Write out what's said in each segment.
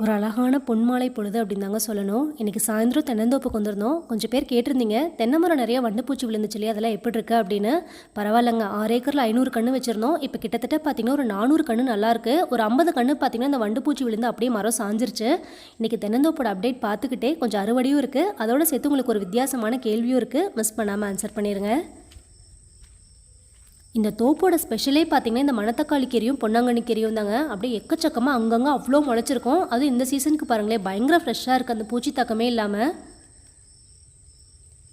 ஒரு அழகான பொன்மாலை பொழுது அப்படின்னு தாங்க சொல்லணும். இன்றைக்கி சாயந்தரம் தென்னந்தோப்புக்கு வந்திருந்தோம் கொஞ்சம் பேர் கேட்டிருந்தீங்க. தென்னை மரம் நிறைய வண்டுப்பூச்சி விழுந்துச்சு இல்லையா அதெல்லாம் எப்படி இருக்கு அப்படின்னு. பரவாயில்லைங்க. ஆறு ஏக்கரில் ஐநூறு கன்று வச்சுருந்தோம். இப்போ கிட்டத்தட்ட பார்த்தீங்கன்னா ஒரு நானூறு கன்று நல்லாயிருக்கு ஒரு ஐம்பது கன்று பார்த்தீங்கன்னா இந்த வண்டுப்பூச்சி விழுந்து அப்படியே மரம் சாஞ்சிருச்சு. இன்றைக்கி தென்னந்தோப்போட அப்டேட் பார்த்துக்கிட்டே கொஞ்சம் அறுவடையும் இருக்குது அதோட சேர்த்து உங்களுக்கு ஒரு வித்தியாசமான கேள்வியும் இருக்குது மிஸ் பண்ணாமல் ஆன்சர் பண்ணிடுங்க இந்த தோப்போட ஸ்பெஷலே பார்த்தீங்கன்னா இந்த மணத்தக்காளி கீரையும் பொன்னாங்கண்ணி கீரையும் தாங்க. அப்படியே எக்கச்சக்கமாக அங்கங்கே அவ்வளோ முளைச்சிருக்கும். அதுவும் இந்த சீசனுக்கு பாருங்களேன் பயங்கர ஃப்ரெஷ்ஷாக இருக்குது அந்த பூச்சி தக்கமே இல்லாமல்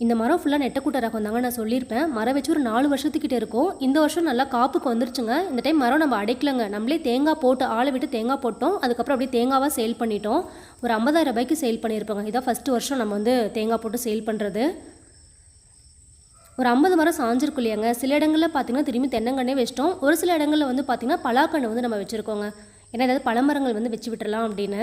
இந்த மரம் ஃபுல்லாக நெட்டக்கூட்ட ரகம் தாங்க நான் சொல்லியிருப்பேன். மரம் வச்சு ஒரு நாலு வருஷத்துக்கிட்ட இருக்கும். இந்த வருஷம் நல்லா காப்புக்கு வந்துருச்சுங்க. இந்த டைம் மரம் நம்ம அடைக்கலங்க. நம்மளே தேங்காய் போட்டு ஆளை விட்டு தேங்காய் போட்டோம். அதுக்கப்புறம் அப்படியே தேங்காவாக சேல் பண்ணிட்டோம். ஒரு ஐம்பதாயிரம் ரூபாய்க்கு சேல் பண்ணியிருப்பாங்க. இதான் ஃபஸ்ட்டு வருஷம் நம்ம வந்து தேங்காய் போட்டு சேல் பண்ணுறது ஒரு ஐம்பது மரம் சாஞ்சிருக்கும் இல்லையாங்க. சில இடங்களில் பார்த்தீங்கன்னா திரும்பி தென்னங்கண்ணே வச்சிட்டோம். ஒரு சில இடங்களில் வந்து பார்த்தீங்கன்னா பலாக்கண்ணு வந்து நம்ம வச்சுருக்கோங்க. ஏன்னா ஏதாவது பழமரங்கள் வந்து வச்சு விட்டுறலாம் அப்படின்னு.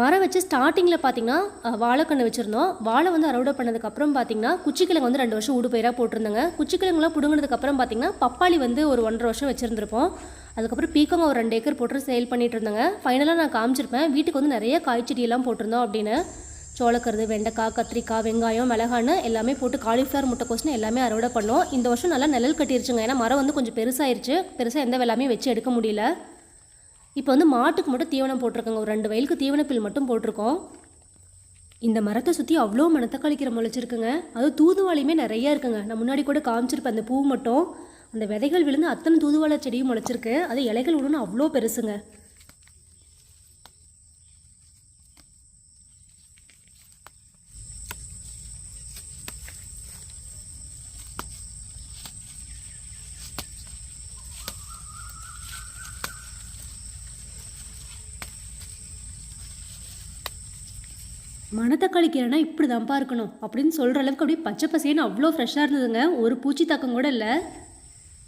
மரம் வச்சு ஸ்டார்டிங்கில் பார்த்தீங்கன்னா வாழைக்கன்று வாழைக்கண்ணு வச்சுருந்தோம். வாழை வந்து அறுவடை பண்ணதுக்கப்புறம் பார்த்தீங்கன்னா குச்சிக்கிழங்கு வந்து ரெண்டு வருஷம் ஊடுபயிராக போட்டிருந்தேங்க போட்டிருந்தாங்க. குச்சிக்கிழங்குலாம் பிடுங்கினதுக்கப்புறம் பார்த்தீங்கன்னா பப்பாளி வந்து ஒரு ஒன்றரை வருஷம் வச்சுருந்துருப்போம். அதுக்கப்புறம் பீக்கங்க ஒரு ரெண்டு ஏக்கர் போட்டு சேல் பண்ணிட்டு இருந்தாங்க. ஃபைனலாக நான் காமிச்சிருப்பேன். வீட்டுக்கு வந்து நிறைய காய்ச்செடியெல்லாம் போட்டிருந்தோம் அப்படின்னு. சோளக்கருது வெண்டைக்காய் கத்திரிக்காய் வெங்காயம் மிளகான்னு எல்லாமே போட்டு காலிஃப்ளவர் முட்டைக்கோஸ்னு எல்லாமே அறுவடை பண்ணோம். இந்த வருஷம் நல்லா நிழல் கட்டிருச்சுங்க. ஏன்னா மரம் வந்து கொஞ்சம் பெருசாயிருச்சு. பெருசாக எந்த வெள்ளாமே வச்சு எடுக்க முடியல. இப்போ வந்து மாட்டுக்கு மட்டும் தீவனம் போட்டிருக்கோங்க. ஒரு ரெண்டு வயலுக்கு தீவனப்பில் மட்டும் போட்டிருக்கோம். இந்த மரத்தை சுற்றி அவ்வளோ மணத்தக்காளிக்கிற முளைச்சிருக்குங்க. அதுவும் தூதுவாளியுமே நிறைய இருக்குங்க. நான் முன்னாடி கூட காமிச்சிருப்பேன். அந்த பூ மட்டும். அந்த விதைகள் விழுந்து அத்தனை தூதுவாழை செடியும் முளைச்சிருக்கு. அது இலைகள் விழுன்னு அவ்வளோ பெருசுங்க. தக்காளி கீரைனா இப்படி தான்ப்பா இருக்கணும் அப்படின்னு சொல்கிற அளவுக்கு அப்படியே பச்சை பசேன்னு அவ்வளோ ஃப்ரெஷ்ஷாக இருந்ததுங்க. ஒரு பூச்சி தாக்கம் கூட இல்லை.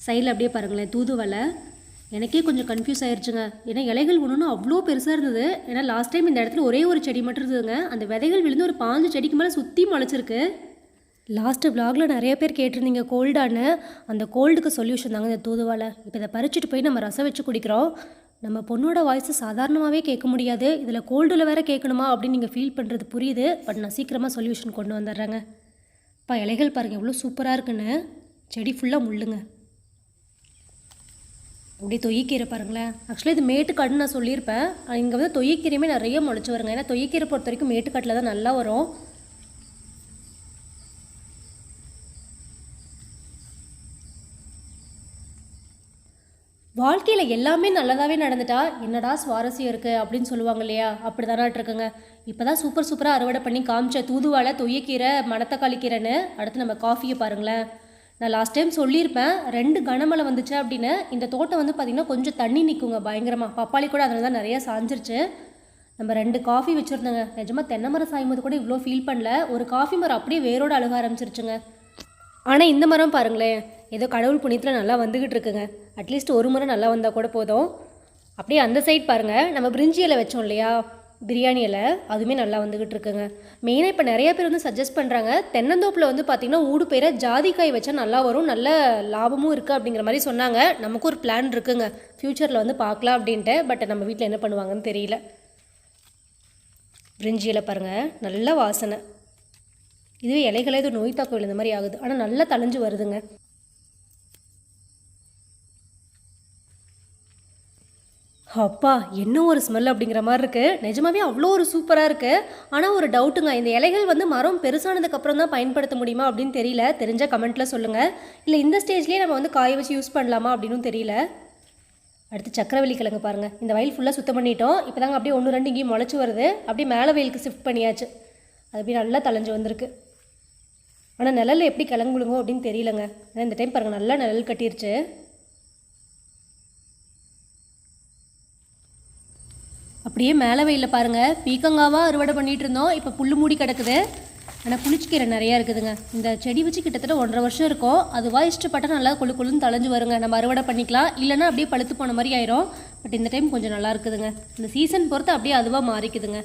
சைடில் அப்படியே பாருங்களேன் தூதுவலை எனக்கே கொஞ்சம் கன்ஃபியூஸ் ஆயிடுச்சுங்க ஏன்னா இலைகள் ஒன்றுன்னு அவ்வளோ பெருசாக இருந்தது. ஏன்னா லாஸ்ட் டைம் இந்த இடத்துல ஒரே ஒரு செடி மட்டும் இருந்ததுங்க. அந்த விதைகள் விழுந்து ஒரு பாஞ்சு செடிக்கு மேலே சுற்றி முளைச்சிருக்கு. லாஸ்ட்டு vlogல நிறைய பேர் கேட்டிருந்தீங்க கோல்டான்னு அந்த கோல்டுக்கு சொல்யூஷன் தாங்க இந்த தூதுவலை இப்போ இதை பறிச்சுட்டு போய் நம்ம ரசம் வச்சு குடிக்கிறோம். நம்ம பொண்ணோட வாய்ஸு சாதாரணமாகவே கேட்க முடியாது. இதில் கோல்டில் வேற கேட்கணுமா அப்படின்னு நீங்கள் ஃபீல் பண்ணுறது புரியுது. பட் நான் சீக்கிரமாக சொல்யூஷன் கொண்டு வந்துடுறேங்க. இப்போ இலைகள் பாருங்கள் எவ்வளோ சூப்பராக இருக்குன்னு. செடி ஃபுல்லாக முள்ளுங்க. அப்படியே தொய்யக்கீரை பாருங்களேன். ஆக்சுவலி இது மேட்டுக்காடுன்னு நான் சொல்லியிருப்பேன். இங்கே வந்து தொய்யக்கீரையுமே நிறைய முளைச்சி வருங்க. ஏன்னா தொய்யக்கீரை பொறுத்த வரைக்கும் மேட்டுக்காட்டில் தான் நல்லா வரும். வாழ்க்கையில் எல்லாமே நல்லதாகவே நடந்துட்டா என்னடா சுவாரஸ்யம் இருக்குது அப்படின்னு சொல்லுவாங்க இல்லையா? அப்படி தானாட்டு இருக்குங்க இப்போ தான் சூப்பர் சூப்பராக அறுவடை பண்ணி காமிச்ச தூதுவாலை தொய்யக்கீரை மணத்தக்காளி கீரைன்னு அடுத்து நம்ம காஃபியை பாருங்களேன். நான் லாஸ்ட் டைம் சொல்லியிருப்பேன் ரெண்டு கனமழை வந்துச்சு அப்படின்னு. இந்த தோட்டம் வந்து பார்த்திங்கன்னா கொஞ்சம் தண்ணி நிற்குங்க பயங்கரமாக பப்பாளி கூட அதில் தான் நிறைய சாஞ்சிருச்சு. நம்ம ரெண்டு காஃபி வச்சுருந்தோங்க. நிஜமாக தென்னை மரம் சாயும் போது கூட இவ்வளோ ஃபீல் பண்ணல. ஒரு காஃபி மரம் அப்படியே வேரோடு அழுக ஆரம்பிச்சிருச்சுங்க. ஆனால் இந்த மரம் பாருங்களேன் ஏதோ கடவுள் புண்ணியத்தில் நல்லா வந்துக்கிட்டு இருக்குங்க. அட்லீஸ்ட் ஒரு முறை நல்லா வந்தால் கூட போதும். அப்படியே அந்த சைட் பாருங்கள் நம்ம பிரிஞ்சி இலை வச்சோம் இல்லையா? பிரியாணி இலை. அதுவுமே நல்லா வந்துக்கிட்டு இருக்குங்க. மெயினாக இப்போ நிறைய பேர் வந்து சஜஸ்ட் பண்ணுறாங்க தென்னந்தோப்பில் வந்து பார்த்திங்கன்னா ஊடு பேரை ஜாதிக்காய் வச்சா நல்லா வரும். நல்ல லாபமும் இருக்குது அப்படிங்கிற மாதிரி சொன்னாங்க. நமக்கு ஒரு பிளான் இருக்குங்க. ஃப்யூச்சரில் வந்து பார்க்கலாம் அப்படின்ட்டு. பட் நம்ம வீட்டில் என்ன பண்ணுவாங்கன்னு தெரியல. பிரிஞ்சி இலை பாருங்கள் நல்ல வாசனை. இதுவே இலைகளே இது நோய் தாக்கம் இந்த மாதிரி ஆகுது. ஆனால் நல்லா தளைஞ்சு வருதுங்க. அப்பா என்ன ஒரு ஸ்மெல் அப்படிங்கிற மாதிரி இருக்குது நிஜமாவே அவ்வளோ ஒரு சூப்பராக இருக்குது ஆனால் ஒரு டவுட்டுங்க இந்த இலைகள் வந்து மரம் பெருசானதுக்கப்புறம் தான் பயன்படுத்த முடியுமா அப்படின்னு தெரியல. தெரிஞ்ச கமெண்ட்டில் சொல்லுங்கள் இல்லை இந்த ஸ்டேஜ்லேயே நம்ம வந்து காய வச்சு யூஸ் பண்ணலாமா அப்படின்னு தெரியல. அடுத்து சக்கரவள்ளி கிழங்கு பாருங்கள் இந்த வயல் ஃபுல்லாக சுத்தம் பண்ணிட்டோம். இப்போ தாங்க அப்படியே ஒன்று ரெண்டு இங்கேயும் முளைச்சி வருது. அப்படியே மேலே வயலுக்கு ஷிஃப்ட் பண்ணியாச்சு. அது அப்படியே நல்லா தலைஞ்சு வந்திருக்கு. ஆனால் நிழல் எப்படி கிழங்கு விழுங்கோ அப்படின்னு தெரியலங்க. ஏன்னா இந்த டைம் பாருங்கள் நல்லா நிழல் கட்டிருச்சு. அப்படியே மேலே வெயிலில் பாருங்கள் பீக்கங்காவாக அறுவடை பண்ணிகிட்டு இருந்தோம். இப்போ புல் மூடி கிடக்குது. ஆனால் புளிச்சிக்கீரை நிறையா இருக்குதுங்க. இந்த செடி வச்சு கிட்டத்தட்ட ஒன்றரை வருஷம் இருக்கும். அதுவாக இஷ்டப்பட்டால் நல்லா கொழு கொழுன்னு தளைஞ்சு வருங்க. நம்ம அறுவடை பண்ணிக்கலாம். இல்லைன்னா அப்படியே பழுத்து போன மாதிரி ஆயிரும். பட் இந்த டைம் கொஞ்சம் நல்லா இருக்குதுங்க. இந்த சீசன் பொறுத்து அப்படியே அதுவாக மாறிக்குதுங்க.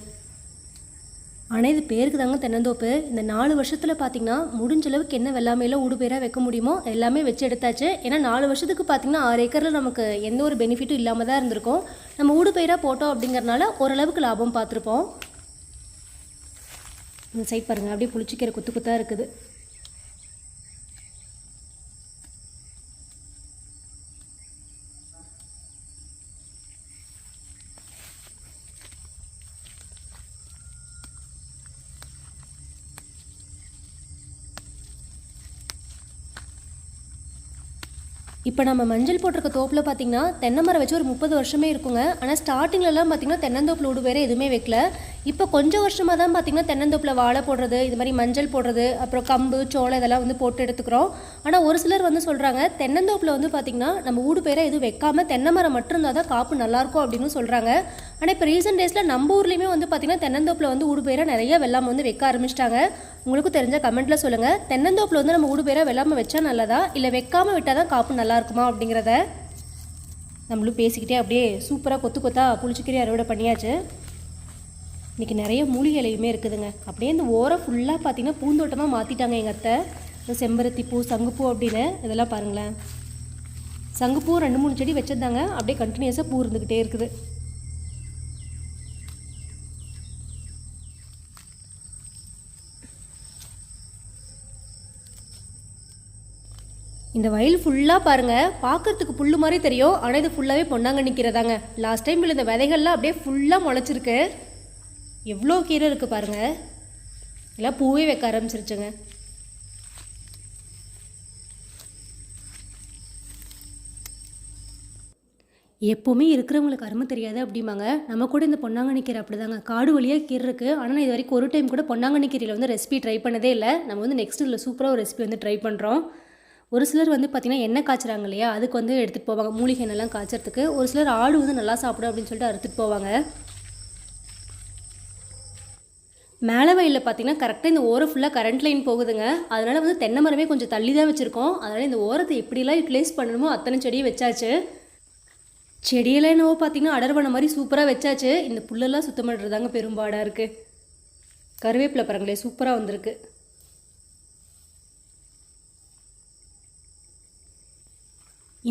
ஆனால் இது பேருக்கு தாங்க தென்னந்தோப்பு. இந்த நாலு வருஷத்தில் பார்த்தீங்கன்னா முடிஞ்ச அளவுக்கு என்ன வெள்ளாமையில் ஊடுபேராக வைக்க முடியுமோ எல்லாமே வச்சு எடுத்தாச்சு. ஏன்னா நாலு வருஷத்துக்கு பார்த்தீங்கன்னா ஆறு ஏக்கரில் நமக்கு எந்த ஒரு பெனிஃபிட்டும் இல்லாமல் தான் இருந்திருக்கும். நம்ம ஊடுபயிராக போட்டோம் அப்படிங்கறனால ஓரளவுக்கு லாபம் பார்த்துருப்போம் இந்த சைட் பாருங்கள் அப்படியே புளிச்சிக்கிற குத்து குத்தாக இருக்குது. இப்போ நம்ம மஞ்சள் போட்டிருக்க தோப்பில் பார்த்தீங்கன்னா தென்னை மரம் வச்சு ஒரு முப்பது வருஷமே இருக்குங்க. ஆனால் ஸ்டார்டிங்லலாம் பார்த்தீங்கன்னா தென்னந்தோப்பில் விடு வேறு எதுவுமே வைக்கல. இப்போ கொஞ்சம் வருஷமாக தான் பார்த்தீங்கன்னா தென்னந்தோப்பில் வாழை போடுறது இது மாதிரி மஞ்சள் போடுறது அப்புறம் கம்பு சோளம் இதெல்லாம் வந்து போட்டு எடுத்துக்கிறோம். ஆனால் ஒரு சிலர் வந்து சொல்கிறாங்க தென்னந்தோப்பில் வந்து பார்த்திங்கன்னா நம்ம ஊடு பேரை எதுவும் வைக்காம தென்னை மரம் மட்டும் இருந்தால் தான் காப்பு நல்லாயிருக்கும் அப்படின்னு சொல்கிறாங்க ஆனால் இப்போ ரீசெண்ட் டேஸில் நம்ம ஊர்லேயுமே வந்து பார்த்திங்கன்னா தென்னந்தோப்பில் வந்து ஊடு பேரை நிறைய வெள்ளாமை வந்து வைக்க ஆரம்பிச்சிட்டாங்க. உங்களுக்கும் தெரிஞ்ச கமெண்ட்டில் சொல்லுங்கள் தென்னந்தோப்பில் வந்து நம்ம ஊடு பேரை வெள்ளாமை வச்சா நல்லதா? இல்லை வைக்காம விட்டால் தான் காப்பு நல்லா இருக்குமா அப்படிங்கிறத நம்மளும் பேசிக்கிட்டே அப்படியே சூப்பராக கொத்து கொத்தா புளிச்சிக்கறி அறுவடை பண்ணியாச்சு. இன்றைக்கி நிறைய மூலிகை இலையுமே இருக்குதுங்க. அப்படியே இந்த ஓரம் ஃபுல்லாக பார்த்தீங்கன்னா பூந்தோட்டமாக மாற்றிட்டாங்க எங்கள் அத்தை. இந்த செம்பருத்தி பூ சங்குப்பூ அப்படின்னு இதெல்லாம் பாருங்களேன். சங்குப்பூ ரெண்டு மூணு செடி வச்சிருந்தாங்க. அப்படியே கண்டினியூஸாக பூ இருந்துக்கிட்டே இருக்குது. இந்த வயல் ஃபுல்லாக பாருங்கள் பார்க்கறதுக்கு புல்லு மாதிரி தெரியும். ஆனால் இது ஃபுல்லாகவே பொன்னாங்க நிற்கிறதாங்க லாஸ்ட் டைம் இந்த விதைகள்லாம் அப்படியே ஃபுல்லாக முளைச்சிருக்கு. எவ்வளோ கீரை இருக்குது பாருங்கள் எல்லாம் பூவே வைக்க ஆரம்பிச்சிருச்சுங்க. எப்போவுமே இருக்கிறவங்களுக்கு அருமை தெரியாது அப்படிம்பாங்க. நம்ம கூட இந்த பொன்னாங்கண்ணி கீரை அப்படிதாங்க. காடு வழியாக கீரை இருக்குது ஆனால் நான் இது வரைக்கும் ஒரு டைம் கூட பொன்னாங்கண்ணி கீரையில் வந்து ரெசிபி ட்ரை பண்ணதே இல்லை. நம்ம வந்து நெக்ஸ்ட் இதில் சூப்பராக ஒரு ரெசிபி வந்து ட்ரை பண்ணுறோம் ஒரு சிலர் வந்து பார்த்திங்கன்னா எண்ணெய் காய்ச்சுறாங்க இல்லையா? அதுக்கு வந்து எடுத்துகிட்டு போவாங்க. மூலிகை எண்ணெய்லாம் காய்ச்சறதுக்கு. ஒரு சிலர் ஆடு வந்து நல்லா சாப்பிடும் அப்படின்னு சொல்லிட்டு அறுத்துட்டு போவாங்க. மேலே வயலில் பார்த்தீங்கன்னா கரெக்டாக இந்த ஓரம் ஃபுல்லாக கரண்ட் லைன் போகுதுங்க. அதனால் வந்து தென்னை மரமே கொஞ்சம் தள்ளி தான் வச்சுருக்கோம். அதனால் இந்த ஓரத்தை எப்படிலாம் யூட்டிலைஸ் பண்ணணுமோ அத்தனை செடியும் வச்சாச்சு. செடியெல்லாம் என்னவோ பார்த்தீங்கன்னா அடர் பண்ண மாதிரி சூப்பராக வச்சாச்சு. இந்த புல்லெல்லாம் சுத்தம் பண்ணுறதாங்க பெரும்பாடாக இருக்குது கருவேப்பிலை பரங்களே சூப்பராக வந்திருக்கு.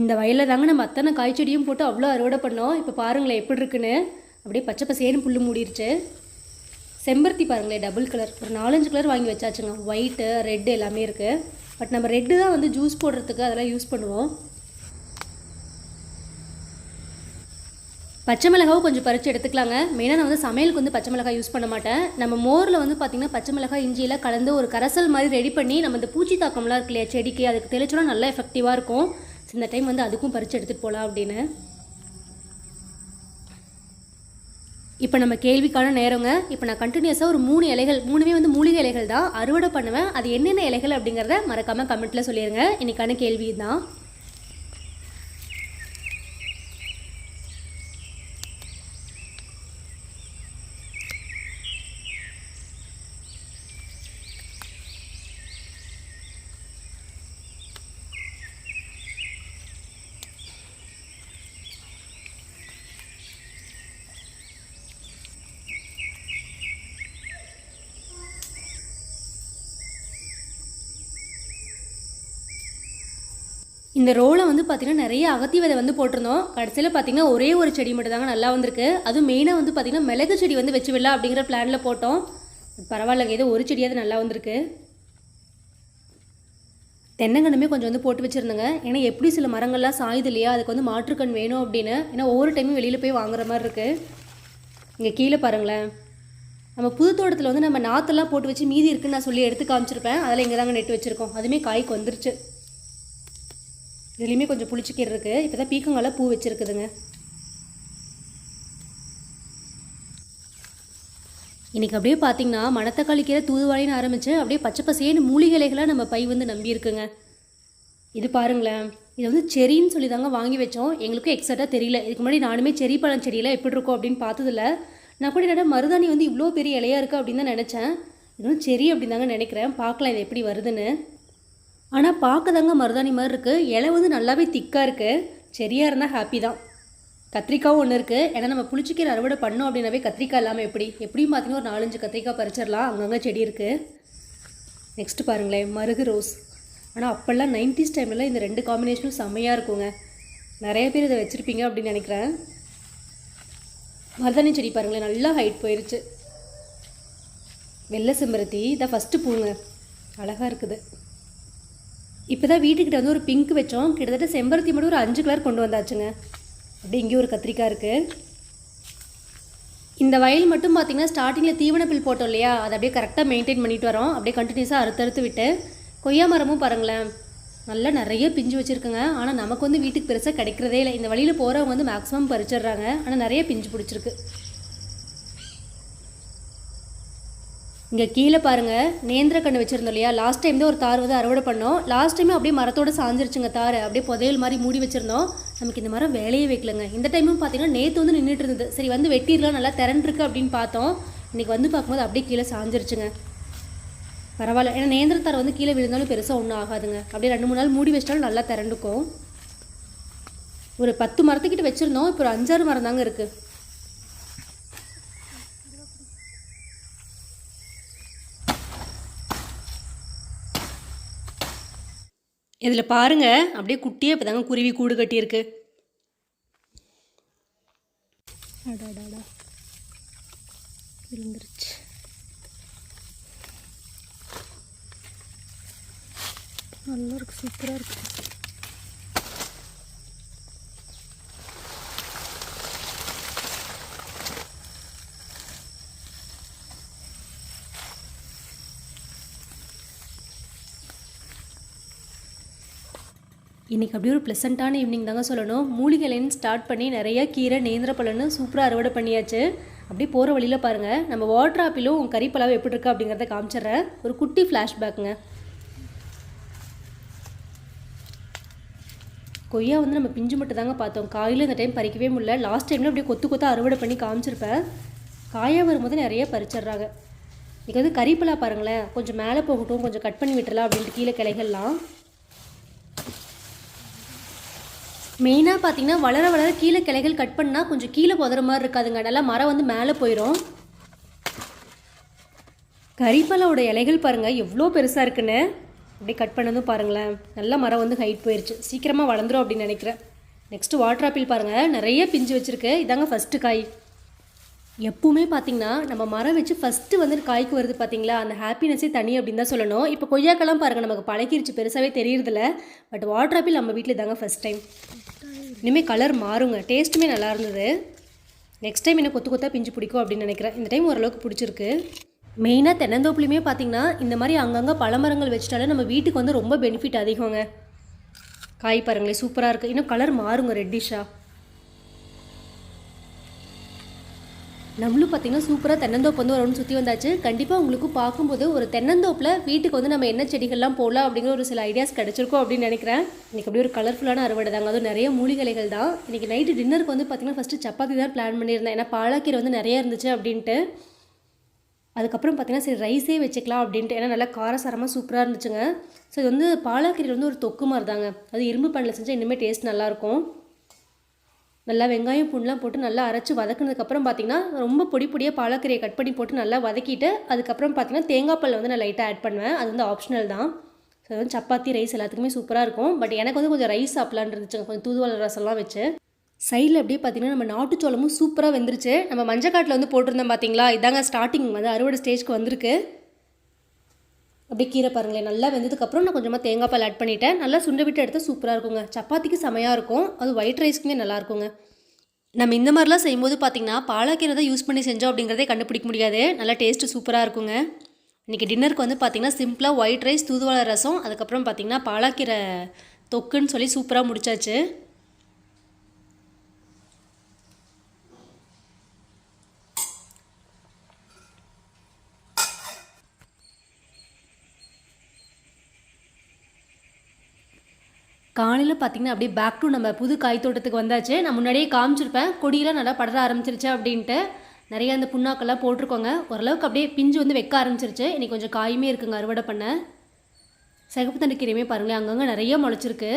இந்த வயலில் தாங்க நம்ம அத்தனை காய் செடியும் போட்டு அவ்வளோ அறுவடை பண்ணோம். இப்போ பாருங்களேன் எப்படி இருக்குன்னு. அப்படியே பச்சை பசேன்னு புல் மூடிருச்சு. செம்பருத்தி பாருங்களேன் டபுள் கலர் ஒரு நாலஞ்சு கலர் வாங்கி வச்சாச்சுங்க. ஒயிட்டு ரெட்டு எல்லாமே இருக்குது பட் நம்ம ரெட்டு தான் வந்து ஜூஸ் போடுறதுக்கு அதெல்லாம் யூஸ் பண்ணுவோம். பச்சை மிளகாவும் கொஞ்சம் பறித்து எடுத்துக்கலாங்க. மெயினாக நான் வந்து சமையலுக்கு வந்து பச்சை மிளகாய் யூஸ் பண்ண மாட்டேன். நம்ம மோரில் வந்து பார்த்திங்கன்னா பச்சை மிளகாய் இஞ்சியில் கலந்து ஒரு கரைசல் மாதிரி ரெடி பண்ணி நம்ம இந்த பூச்சி தாக்கம்லாம் இருக்கு இல்லையா செடிக்கு அதுக்கு தெளிச்சோன்னா நல்லா எஃபெக்டிவாக இருக்கும். இந்த டைம் வந்து அதுக்கும் பறித்து எடுத்துகிட்டு போகலாம் அப்படின்னு. இப்போ நம்ம கேள்விக்கான நேரங்க. இப்போ நான் கண்டினியூஸாக ஒரு மூணு இலைகள் மூணுமே வந்து மூலிகை இலைகள் தான் அறுவடை பண்ணுவேன். அது என்னென்ன இலைகள் அப்படிங்கிறத மறக்காமல் கமெண்ட்டில் சொல்லிடுங்க இன்னைக்கான கேள்வி தான் இந்த ரோலை வந்து பார்த்திங்கன்னா நிறைய அகத்தி விதை வந்து போட்டிருந்தோம். கடைசியில் பார்த்திங்கன்னா ஒரே ஒரு செடி மட்டும் தாங்க நல்லா வந்திருக்கு. அதுவும் மெயினாக வந்து பார்த்திங்கன்னா மிளகு செடி வந்து வச்சு விடலாம் அப்படிங்கிற பிளானில் போட்டோம். பரவாயில்லைங்க ஏதோ ஒரு செடியாவது நல்லா வந்திருக்கு. தென்னங்கன்றுமே கொஞ்சம் வந்து போட்டு வச்சுருந்தேங்க. ஏன்னா எப்படி சில மரங்கள்லாம் சாயுது இல்லையா? அதுக்கு வந்து மாற்றுக்கண் வேணும் அப்படின்னு. ஏன்னா ஒவ்வொரு டைமும் வெளியில் போய் வாங்குற மாதிரி இருக்குது இங்கே கீழே பாருங்களேன். நம்ம புது தோட்டத்தில் வந்து நம்ம நாற்றெல்லாம் போட்டு வச்சு மீதி இருக்குன்னு நான் சொல்லி எடுத்து காமிச்சிருப்பேன். அதில் இங்கே தாங்க நெட்டு வச்சுருக்கோம். அதுவுமே காய்க்கு வந்துருச்சு. இதுலேயுமே கொஞ்சம் புளிச்சிக்கீரை இருக்குது இப்போ தான் பீக்கங்கால பூ வச்சுருக்குதுங்க. இன்றைக்கி அப்படியே பார்த்தீங்கன்னா மணத்தக்காளி கீரை தூதுவாளின்னு ஆரம்பித்து அப்படியே பச்சை பசேன்னு மூலிகை நம்ம பை வந்து நம்பியிருக்குங்க இது பாருங்களேன். இது வந்து செரின்னு சொல்லி தாங்க வாங்கி வச்சோம். எங்களுக்கும் எக்ஸாக்டாக தெரியல. இதுக்கு முன்னாடி நானுமே செரி பழம் செடியெல்லாம் எப்படி இருக்கும் அப்படின்னு பார்த்ததில்ல. நான் கூட என்னடா மருதாணி வந்து இவ்வளோ பெரிய இலையாக இருக்குது அப்படின்னு தான் நினச்சேன். இது வந்து செரி அப்படின்னு தாங்க நினைக்கிறேன். பார்க்கலாம் இது எப்படி வருதுன்னு. ஆனால் பார்க்க தாங்க மருதாணி மாதிரி இருக்குது இலை வந்து நல்லாவே திக்காக இருக்குது சரியாக இருந்தால் ஹாப்பி தான். கத்திரிக்காவும் ஒன்று இருக்குது ஏன்னா நம்ம புளிச்சிக்கீரை அறுவடை பண்ணோம் அப்படின்னாவே கத்திரிக்காய் இல்லாமல் எப்படி? எப்படியும் பார்த்தீங்கன்னா ஒரு நாலஞ்சு கத்திரிக்காய் பறிச்சிடலாம். அங்கங்கே செடி இருக்குது நெக்ஸ்ட்டு பாருங்களேன் மருகு ரோஸ் ஆனால் அப்போல்லாம் நைன்டிஸ் டைமில் இந்த ரெண்டு காம்பினேஷனும் செம்மையாக இருக்குங்க. நிறைய பேர் இதை வச்சுருப்பீங்க அப்படின்னு நினைக்கிறேன். மருதாணி செடி பாருங்களேன் நல்லா ஹைட் போயிருச்சு. வெள்ளை செம்பருத்தி இதான் ஃபஸ்ட்டு பூங்க. அழகாக இருக்குது. இப்போ தான் வீட்டுக்கிட்ட வந்து ஒரு பிங்க் வச்சோம். கிட்டத்தட்ட செம்பருத்தி மட்டும் ஒரு அஞ்சு கலர் கொண்டு வந்தாச்சுங்க. அப்படியே இங்கேயும் ஒரு கத்திரிக்காய் இருக்குது இந்த வயல் மட்டும் பார்த்தீங்கன்னா ஸ்டார்டிங்கில் தீவன பில் போட்டோம் இல்லையா? அதை அப்படியே கரெக்டாக மெயின்டைன் பண்ணிட்டு வரோம். அப்படியே கண்டினியூஸாக அறுத்தறுத்து விட்டு கொய்யா மரமும் பாருங்களேன். நல்லா நிறைய பிஞ்சு வச்சுருக்குங்க. ஆனால் நமக்கு வந்து வீட்டுக்கு பெருசாக கிடைக்கிறதே இல்லை. இந்த வழியில் போகிறவங்க வந்து மேக்ஸிமம் பறிச்சிடுறாங்க. ஆனால் நிறைய பிஞ்சு பிடிச்சிருக்கு. இங்கே கீழே பாருங்கள் நேந்திர கண்ணு வச்சுருந்தோம் இல்லையா? லாஸ்ட் டைம் தான் ஒரு தார் வந்து அறுவடை பண்ணோம். லாஸ்ட் டைமே அப்படியே மரத்தோட சாஞ்சிருச்சுங்க தார். அப்படியே புதையல் மாதிரி மூடி வச்சுருந்தோம். நமக்கு இந்த மரம் வேலையே வைக்கலங்க. இந்த டைமும் பார்த்தீங்கன்னா நேற்று வந்து நின்றுட்டு இருந்தது. சரி வந்து வெட்டிடலாம் நல்லா திறன்ருக்கு அப்படின்னு பார்த்தோம். இன்றைக்கி வந்து பார்க்கும்போது அப்படியே கீழே சாஞ்சிருச்சுங்க. பரவாயில்ல. ஏன்னா நேந்திரத்தார் வந்து கீழே விழுந்தாலும் பெருசாக ஒன்றும் ஆகாதுங்க. அப்படியே ரெண்டு மூணு நாள் மூடி வச்சிட்டாலும் நல்லா திரண்டுக்கும் ஒரு பத்து மரத்துக்கிட்ட வச்சுருந்தோம். இப்போ ஒரு அஞ்சாறு மரம் தாங்க இருக்குது இதில் பாருங்கள் அப்படியே குட்டியே இப்போ தாங்க குருவி கூடு கட்டியிருக்கு. அடாடாடா. இருந்துருச்சு. நல்லா இருக்கு சூப்பராக இருக்கு. இன்றைக்கி அப்படியே ஒரு ப்ளசண்ட்டான ஈவினிங் தாங்க சொல்லணும். மூலிகைலேருந்து ஸ்டார்ட் பண்ணி நிறைய கீரை நேந்திர பழம்னு சூப்பராக அறுவடை பண்ணியாச்சு. அப்படியே போகிற வழியில் பாருங்கள் நம்ம வாட்டர் ஆப்பிளும் கறிப்பலாவும் எப்படி இருக்கு அப்படிங்கிறத காமிச்சிடுறேன். ஒரு குட்டி ஃப்ளாஷ்பேக்குங்க கொய்யா வந்து நம்ம பிஞ்சு மட்டும் தாங்க பார்த்தோம். காயில் இந்த டைம் பறிக்கவே முடியல. லாஸ்ட் டைமில் அப்படியே கொத்து கொத்தா அறுவடை பண்ணி காமிச்சிருப்பேன். காயாக வரும்போது நிறைய பறிச்சிடுறாங்க. இன்றைக்கி வந்து கறிப்பலா பாருங்களேன். கொஞ்சம் மேலே போகட்டும் கொஞ்சம் கட் பண்ணி விட்டுறலாம் அப்படின்ட்டு கீழே கிளைகள்லாம். மெயினாக பார்த்தீங்கன்னா வளர வளர கீழே கிளைகள் கட் பண்ணால் கொஞ்சம் கீழே புதற மாதிரி இருக்காதுங்க. நல்லா மரம் வந்து மேலே போயிடும் கறிப்பழோட இலைகள் பாருங்கள் எவ்வளோ பெருசாக இருக்குன்னு. அப்படியே கட் பண்ணதும் பாருங்களேன். நல்ல மரம் வந்து ஹைட் போயிடுச்சு சீக்கிரமாக வளர்ந்துரும் அப்படின்னு நினைக்கிறேன். நெக்ஸ்ட்டு வாட்டர் ஆப்பிள் பாருங்கள் நிறைய பிஞ்சு வச்சுருக்கு. இதாங்க ஃபஸ்ட்டு காய். எப்பவுமே பார்த்தீங்கன்னா நம்ம மரம் வச்சு ஃபஸ்ட்டு வந்து காய்க்கு வருது பார்த்தீங்களா அந்த ஹாப்பினஸே தனி அப்படின்னு தான் சொல்லணும். இப்போ கொய்யாக்கெல்லாம் பாருங்கள் நமக்கு பழகிருச்சு. பெருசாகவே தெரியறதில்ல. பட் வாட்டர் ஆப்பிள் நம்ம வீட்டில் தாங்க ஃபஸ்ட் டைம் இனிமேல் கலர் மாறுங்க. டேஸ்ட்டுமே நல்லா இருந்தது. நெக்ஸ்ட் டைம் என்ன கொத்து கொத்தா பிஞ்சு பிடிக்கும் அப்படின்னு நினைக்கிறேன். இந்த டைம் ஓரளவுக்கு பிடிச்சிருக்கு. மெயினாக தென்னந்தோப்புலையுமே பார்த்தீங்கன்னா இந்த மாதிரி அங்கங்கே பழமரங்கள் வச்சுட்டாலே நம்ம வீட்டுக்கு வந்து ரொம்ப பெனிஃபிட் அதிகங்க. காய் பாருங்களேன் சூப்பராக இருக்குது இன்னும் கலர் மாறுங்க ரெட்டிஷாக நம்மளும் பார்த்தீங்கன்னா சூப்பராக தென்னந்தோப்பு வந்து ஒரு சுற்றி வந்தாச்சு. கண்டிப்பாக உங்களுக்கு பார்க்கும்போது ஒரு தென்னந்தோப்பில் வீட்டுக்கு வந்து நம்ம என்ன செடிகள்லாம் போடலாம் அப்படிங்கிற ஒரு சில ஐடியாஸ் கிடச்சிருக்கோம் அப்படின்னு நினைக்கிறேன். இன்றைக்கி அப்படியே ஒரு கலர்ஃபுல்லான அறுவடை தாங்க. அதுவும் நிறைய மூலிகைகள் தான். இன்றைக்கி நைட்டு டின்னருக்கு வந்து பார்த்திங்கன்னா ஃபஸ்ட்டு சப்பாத்தி தான் பிளான் பண்ணியிருந்தேன். ஏன்னா பாலாக்கீரை வந்து நிறைய இருந்துச்சு அப்படின்ட்டு. அதுக்கப்புறம் பார்த்திங்கன்னா சரி ரைஸே வச்சுக்கலாம் அப்படின்ட்டு. ஏன்னா நல்லா காரசாரமாக சூப்பராக இருந்துச்சுங்க. ஸோ இது வந்து பாலாக்கீரை வந்து ஒரு தொக்கு மாதிரி தாங்க அது இரும்பு பண்ணில் செஞ்சால் இன்னுமே டேஸ்ட் நல்லாயிருக்கும் நல்லா வெங்காயம் பூண்டுலாம் போட்டு நல்லா அரைச்சி வதக்குனதுக்கப்புறம் பார்த்தீங்கன்னா ரொம்ப பொடி பொடியாக பாலக்கீரையை கட் பண்ணி போட்டு நல்லா வதக்கிட்டு அதுக்கப்புறம் பார்த்தீங்கன்னா தேங்காய் பால் வந்து நான் லைட்டாக ஆட் பண்ணுவேன். அது வந்து ஆப்ஷனல் தான். ஸோ அது வந்து சப்பாத்தி ரைஸ் எல்லாத்துக்குமே சூப்பராக இருக்கும். பட் எனக்கு வந்து கொஞ்சம் ரைஸ் சாப்பிட்லான்னு இருந்துச்சு. கொஞ்சம் தூதுவளை ரசம்லாம் வச்சு. சைடில் அப்படியே பார்த்தீங்கன்னா நம்ம நாட்டுச்சோளமும் சூப்பராக வெந்துருச்சு. நம்ம மஞ்சக்காட்டில் வந்து போட்டிருந்தோம் பார்த்தீங்களா? இதாங்க ஸ்டார்டிங் வந்து அறுவடை ஸ்டேஜ்க்கு வந்திருக்கு. அப்படியே கீரை பாருங்களேன் நல்லா வெந்ததுக்கப்புறம் நான் கொஞ்சமாக தேங்காய் பால் ஆட் பண்ணிட்டேன். நல்லா சுண்டை விட்டு எடுத்து சூப்பராக இருக்குங்க. சப்பாத்திக்கு செமையாக இருக்கும். அது ஒயிட் ரைஸ்க்குமே நல்லா இருக்குங்க. நம்ம இந்த மாதிரிலாம் செய்யும்போது பார்த்தீங்கன்னா பாலாக்கீரை தான் யூஸ் பண்ணி செஞ்சோம் அப்படிங்கிறதே கண்டுபிடிக்க முடியாது. நல்லா டேஸ்ட்டு சூப்பராக இருக்குங்க. இன்றைக்கி டின்னருக்கு வந்து பார்த்தீங்கன்னா சிம்பிளாக ஒயிட் ரைஸ் தூதுவளை ரசம் அதுக்கப்புறம் பார்த்திங்கன்னா பாலாக்கீரை தொக்குன்னு சொல்லி சூப்பராக முடிச்சாச்சு. காலையில் பார்த்தீங்கன்னா அப்படியே பேக் டு நம்ம புது காய் தோட்டத்துக்கு வந்தாச்சு. நான் முன்னாடியே காமிச்சிருப்பேன். கொடியெலாம் நல்லா படர ஆரம்பிச்சிருச்சு அப்படின்ட்டு. நிறைய அந்த புண்ணாக்கெல்லாம் போட்டிருக்கோங்க. ஓரளவுக்கு அப்படியே பிஞ்சு வந்து வைக்க ஆரம்பிச்சிருச்சு. இன்னைக்கு கொஞ்சம் காயுமே இருக்குங்க அறுவடை பண்ண. சிகப்பு தண்டு கீரையுமே பாருங்களேன் அங்கங்கே நிறைய முளைச்சிருக்கு.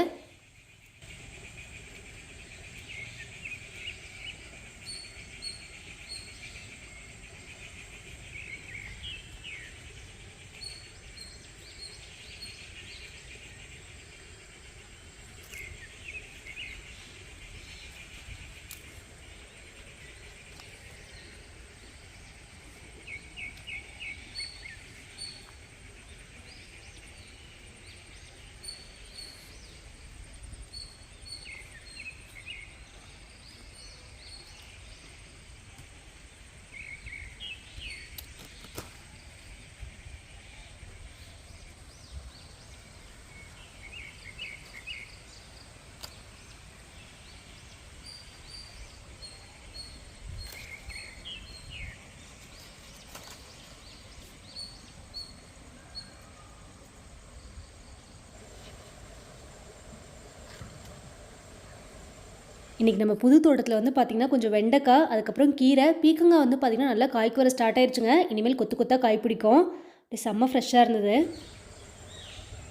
இன்றைக்கி நம்ம புது தோட்டத்தில் வந்து பார்த்திங்கன்னா கொஞ்சம் வெண்டைக்காய் அதுக்கப்புறம் கீரை பீக்கங்காய் வந்து பார்த்திங்கன்னா நல்லா காய்க்கு வர ஸ்டார்ட் ஆயிடுச்சுங்க இனிமேல் கொத்து கொத்தாக காய் பிடிக்கும். அப்படியே செம்ம ஃப்ரெஷ்ஷாக இருந்தது.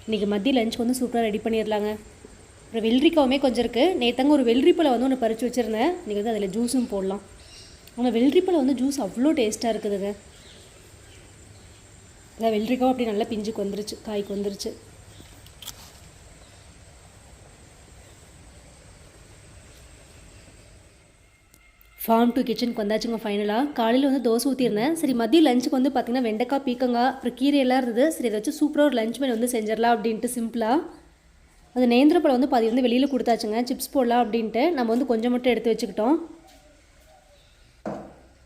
இன்றைக்கி மதிய லஞ்ச் வந்து சூப்பராக ரெடி பண்ணிடலாங்க அப்புறம் வெள்ளரிக்காவுமே கொஞ்சம் இருக்குது நேற்றங்க ஒரு வெள்ளரிப்பழம் வந்து ஒன்று பறித்து வச்சுருந்தேன். இன்றைக்கி வந்து அதில் ஜூஸும் போடலாம். ஆனால் வெள்ளரிப்பழம் வந்து ஜூஸ் அவ்வளோ டேஸ்ட்டாக இருக்குதுங்க. அதான் வெள்ளரிக்காவும் அப்படி நல்லா பிஞ்சுக்கு வந்துருச்சு காய்க்கு வந்துருச்சு. ஃபார்ம் டு கிச்சனுக்கு வந்தாச்சுங்க ஃபைனலாக காலையில் வந்து தோசை ஊற்றிருந்தேன் சரி மதிய லஞ்சுக்கு வந்து பார்த்திங்கன்னா வெண்டைக்காய் பீக்கங்காய் அப்புறம் கீரையெல்லாம் இருந்தது. சரி அதை வச்சு சூப்பராக ஒரு லஞ்ச் மேலே வந்து செஞ்சிடலாம் அப்படின்ட்டு சிம்பிளாக அது நேந்திர பழம் வந்து பாதி வந்து வெளியில் கொடுத்தாச்சுங்க. சிப்ஸ் போடலாம் அப்படின்ட்டு நம்ம வந்து கொஞ்சம் மட்டும் எடுத்து வச்சுக்கிட்டோம்.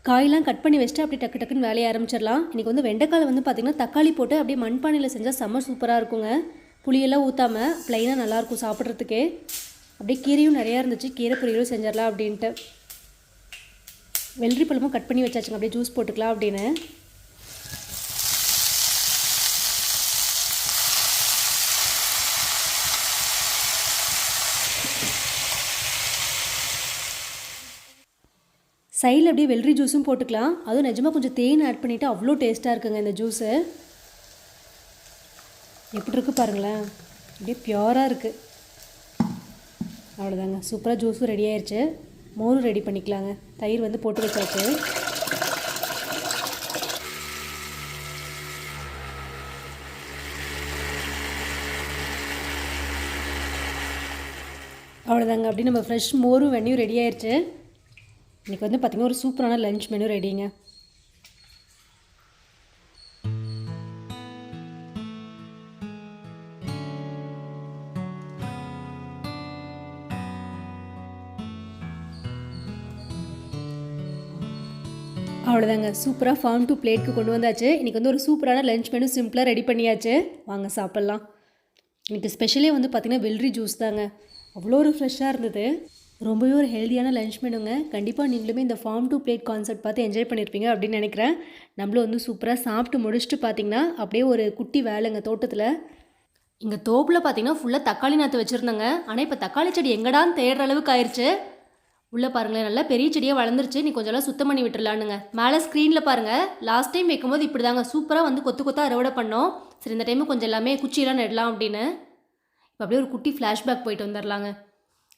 காயெல்லாம் கட் பண்ணி வச்சுட்டு அப்படியே டக்கு டக்குன்னு வேலையை ஆரம்பிச்சிடலாம். இன்றைக்கி வந்து வெண்டைக்காய் வந்து பார்த்திங்கன்னா தக்காளி போட்டு அப்படியே மண்பானையில் செஞ்சால் செம்ம சூப்பராக இருக்குங்க. புளியெல்லாம் ஊற்றாமல் ப்ளைனாக நல்லாயிருக்கும் சாப்பிட்றதுக்கே. அப்படியே கீரையும் நிறையா இருந்துச்சு. கீரை பொரியலும் செஞ்சிடலாம் அப்படின்ட்டு. வெள்ளரி பழமும் கட் பண்ணி வச்சாச்சுங்க. அப்படியே ஜூஸ் போட்டுக்கலாம் அப்படின்னு. சைடில் அப்படியே வெள்ளரி ஜூஸும் போட்டுக்கலாம். அதுவும் நிஜமாக கொஞ்சம் தேன் ஆட் பண்ணிவிட்டு அவ்வளோ டேஸ்ட்டாக இருக்குங்க இந்த ஜூஸு எப்படி இருக்குது பாருங்களேன். அப்படியே பியூராக இருக்குது அவ்வளோதாங்க சூப்பராக ஜூஸும் ரெடி ஆயிடுச்சு மோரும் ரெடி பண்ணிக்கலாங்க. தயிர் வந்து போட்டு வச்சாச்சு. அவ்வளோதாங்க அப்படி நம்ம ஃப்ரெஷ் மோரும் வெண்ணியும் ரெடி ஆயிடுச்சு இன்றைக்கி வந்து பார்த்திங்கன்னா ஒரு சூப்பரான லஞ்ச் மெனு ரெடிங்க அவ்வளோதாங்க சூப்பராக ஃபார்ம் டு பிளேட்க்கு கொண்டு வந்தாச்சு. இன்றைக்கி வந்து ஒரு சூப்பரான லஞ்ச் மெனு சிம்பிளாக ரெடி பண்ணியாச்சு. வாங்க சாப்பிட்லாம். இன்றைக்கி ஸ்பெஷலே வந்து பார்த்திங்கன்னா வெள்ளரி ஜூஸ் தாங்க. அவ்வளோ ஒரு ஃப்ரெஷ்ஷாக இருந்தது. ரொம்பவே ஒரு ஹெல்தியான லஞ்ச் மெனுங்க கண்டிப்பாக நீங்களுமே இந்த ஃபார்ம் டு பிளேட் கான்செப்ட் பார்த்து என்ஜாய் பண்ணியிருப்பீங்க அப்படின்னு நினைக்கிறேன். நம்மளும் வந்து சூப்பராக சாப்பிட்டு முடிச்சுட்டு பார்த்தீங்கன்னா அப்படியே ஒரு குட்டி வேலைங்க தோட்டத்தில். இங்கே தோப்பில் பார்த்தீங்கன்னா ஃபுல்லாக தக்காளி நாற்று வச்சுருந்தாங்க. ஆனால் இப்போ தக்காளி செடி எங்கடான்னு தேடுற அளவுக்கு ஆயிடுச்சு உள்ளே பாருங்களேன் நல்லா பெரிய செடியாக வளர்ந்துருச்சு. நீ கொஞ்சம் எல்லாம் சுத்தம் பண்ணி விட்டுறலானுங்க மேலே ஸ்க்ரீனில் பாருங்கள் லாஸ்ட் டைம் வைக்கும்போது இப்படி தாங்க சூப்பராக வந்து கொத்து கொத்தாக அறுவடை பண்ணோம். சரி இந்த டைமு கொஞ்சம் எல்லாமே குச்சியெல்லாம் நடலாம் அப்படின்னு. இப்போ அப்படியே ஒரு குட்டி ஃப்ளாஷ்பேக் போயிட்டு வந்துடலாங்க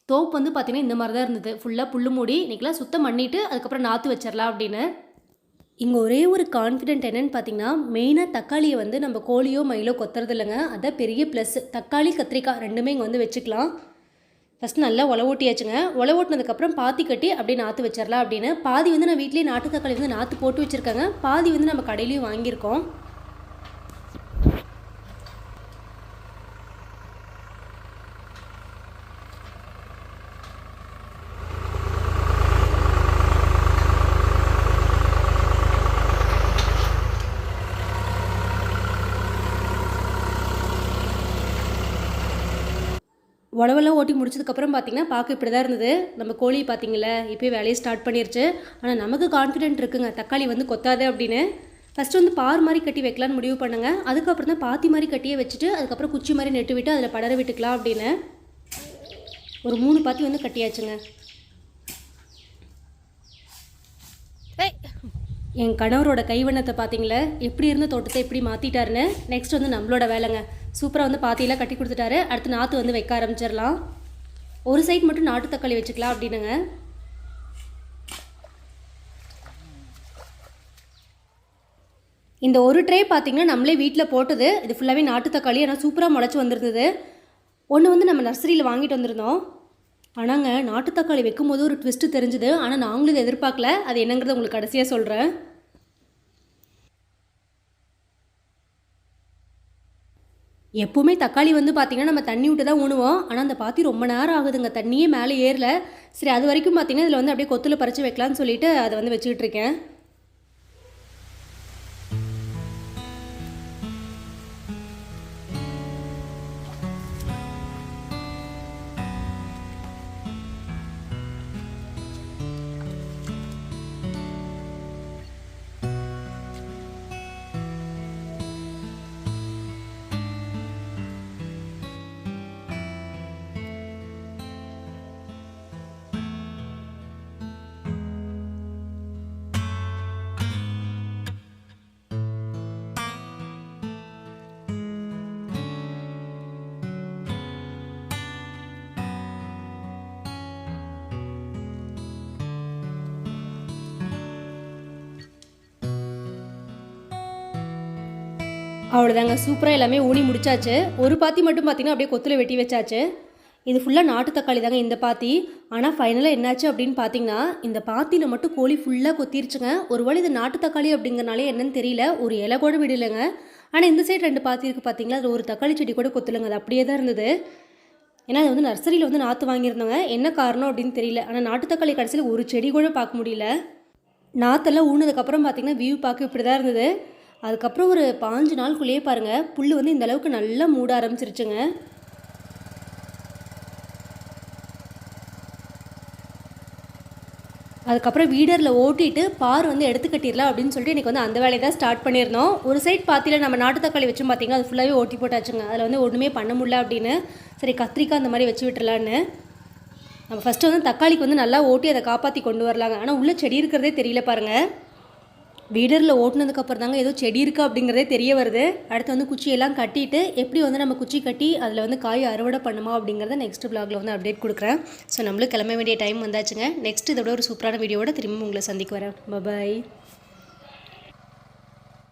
தோப்பு வந்து பார்த்திங்கன்னா இந்த மாதிரி தான் இருந்தது ஃபுல்லாக புல் மூடி இன்றைக்கெலாம் சுத்தம் பண்ணிவிட்டு அதுக்கப்புறம் நாற்று வச்சிடலாம் அப்படின்னு. இங்கே ஒரே ஒரு கான்ஃபிடென்ட் என்னன்னு பார்த்தீங்கன்னா மெயினாக தக்காளியை வந்து நம்ம கோழியோ மயிலோ கொத்துறது இல்லைங்க அதான் பெரிய ப்ளஸ் தக்காளி கத்திரிக்காய் ரெண்டுமே இங்கே வந்து வச்சுக்கலாம். ஃபஸ்ட் நல்லா உழவு ஓட்டியாச்சுங்க. உழவு ஓட்டினதுக்கப்புறம் பாத்தி கட்டி அப்படியே நாற்று வச்சிடலாம் அப்படின்னு. பாதி வந்து நான் வீட்லேயே நாட்டு தக்காளி வந்து நாற்று போட்டு வச்சுருக்கேங்க. பாதி வந்து நம்ம கடையிலையும் வாங்கியிருக்கோம். உழவெல்லாம் ஓட்டி முடிச்சதுக்கப்புறம் பார்த்தீங்கன்னா பார்க்க இப்படி தான் இருந்தது. நம்ம கோழி பார்த்தீங்களா இப்போயே வேலையை ஸ்டார்ட் பண்ணிருச்சு. ஆனால் நமக்கு கான்ஃபிடென்ட் இருக்குங்க. தக்காளி வந்து கொத்தாது அப்படின்னு. ஃபஸ்ட்டு வந்து பார் மாதிரி கட்டி வைக்கலான்னு முடிவு பண்ணுங்க. அதுக்கப்புறம் தான் பாத்தி மாதிரி கட்டியே வச்சுட்டு அதுக்கப்புறம் குச்சி மாதிரி நெட்டு விட்டு அதில் படர விட்டுக்கலாம் அப்படின்னு. ஒரு மூணு பாத்தி வந்து கட்டியாச்சுங்க. என் கணவரோட கைவண்ணத்தை பார்த்தீங்களா எப்படி இருந்த தோட்டத்தை எப்படி மாற்றிட்டாருன்னு நெக்ஸ்ட் வந்து நம்மளோட வேலைங்க. சூப்பராக வந்து பாத்தியெல்லாம் கட்டி கொடுத்துட்டாரு. அடுத்து நாற்று வந்து வைக்க ஆரம்பிச்சிடலாம். ஒரு சைட் மட்டும் நாட்டு தக்காளி வச்சுக்கலாம் அப்படின்னுங்க. இந்த ஒரு ட்ரே பார்த்திங்கன்னா நம்மளே வீட்டில் போட்டது. இது ஃபுல்லாகவே நாட்டு தக்காளி ஆனால் சூப்பராக முளைச்சி வந்திருந்தது. ஒன்று வந்து நம்ம நர்சரியில் வாங்கிட்டு வந்திருந்தோம். ஆனாங்க நாட்டு தக்காளி வைக்கும்போது ஒரு ட்விஸ்ட்டு தெரிஞ்சுது. ஆனால் நாங்களும் இதை எதிர்பார்க்கல. அது என்னங்கிறத உங்களுக்கு கடைசியாக சொல்கிறேன் எப்போவுமே தக்காளி வந்து பார்த்திங்கன்னா நம்ம தண்ணி விட்டு தான் ஊணுவோம். ஆனால் அந்த பாத்தி ரொம்ப நேரம் ஆகுதுங்க. தண்ணியே மேலே ஏறல. சரி அது வரைக்கும் பார்த்திங்கன்னா இதில் வந்து அப்படியே கொத்தில் பறித்து வைக்கலான்னு சொல்லிட்டு அதை வந்து வச்சுக்கிட்டு இருக்கேன். அவ்வளோதாங்க சூப்பராக எல்லாமே ஊனி முடிச்சாச்சு. ஒரு பாத்தி மட்டும் பார்த்தீங்கன்னா அப்படியே கொத்தில் வெட்டி வச்சாச்சு. இது ஃபுல்லாக நாட்டு தக்காளி தாங்க இந்த பாத்தி. ஆனால் ஃபைனலாக என்னாச்சு அப்படின்னு பார்த்தீங்கன்னா இந்த பாத்தியில் மட்டும் கோழி ஃபுல்லாக கொத்திருச்சுங்க. ஒருவேளை இது நாட்டு தக்காளி அப்படிங்கிறனாலே என்னன்னு தெரியல. ஒரு இலை கூட விடலைங்க ஆனால் இந்த சைடு ரெண்டு பாத்தி இருக்குது பார்த்தீங்களா அது ஒரு தக்காளி செடி கூட கொத்துலங்க. அது அப்படியே தான் இருந்தது. ஏன்னா அது வந்து நர்சரியில் வந்து நாற்று வாங்கியிருந்தாங்க என்ன காரணம் அப்படின்னு தெரியல. ஆனால் நாட்டு தக்காளி கடைசியில் ஒரு செடி கூட பார்க்க முடியல. நாற்றெல்லாம் ஊனதுக்கப்புறம் பார்த்தீங்கன்னா வியூ பார்க்க இப்படி தான் இருந்தது. அதுக்கப்புறம் ஒரு பாஞ்சு நாளுக்குள்ளேயே பாருங்கள் புல் வந்து இந்த அளவுக்கு நல்லா மூட ஆரம்பிச்சிருச்சுங்க. அதுக்கப்புறம் வீடரில் ஓட்டிட்டு பார் வந்து எடுத்து கட்டிடலாம் அப்படின்னு சொல்லிட்டு எனக்கு வந்து அந்த வேலையை தான் ஸ்டார்ட் பண்ணியிருந்தோம். ஒரு சைட் பாத்தியில் நம்ம நாட்டு தக்காளி வச்சு பார்த்தீங்கன்னா அது ஃபுல்லாகவே ஓட்டி போட்டாச்சுங்க. அதில் வந்து ஒன்றுமே பண்ண முடியல அப்படின்னு. சரி கத்திரிக்காய் அந்த மாதிரி வச்சு விட்டுறலான்னு நம்ம ஃபஸ்ட்டு வந்து தக்காளிக்கு வந்து நல்லா ஓட்டி அதை காப்பாற்றி கொண்டு வரலாங்க. ஆனால் உள்ள செடி இருக்கிறதே தெரியல பாருங்கள் வீடரில் ஓட்டுனதுக்கப்புறம் தாங்க ஏதோ செடி இருக்கா அப்படிங்கிறதே தெரிய வருது. அடுத்து வந்து குச்சியெல்லாம் கட்டிட்டு எப்படி வந்து நம்ம குச்சி கட்டி அதில் வந்து காய் அறுவடை பண்ணுமா அப்படிங்கிறத நெக்ஸ்ட் பிளாகில் வந்து அப்டேட் கொடுக்குறேன். ஸோ நம்மளும் கிளம்ப வேண்டிய டைம் வந்தாச்சுங்க. நெக்ஸ்ட் இதோட ஒரு சூப்பரான வீடியோவோட திரும்பி உங்களை சந்திக்க வரேன். பபாய்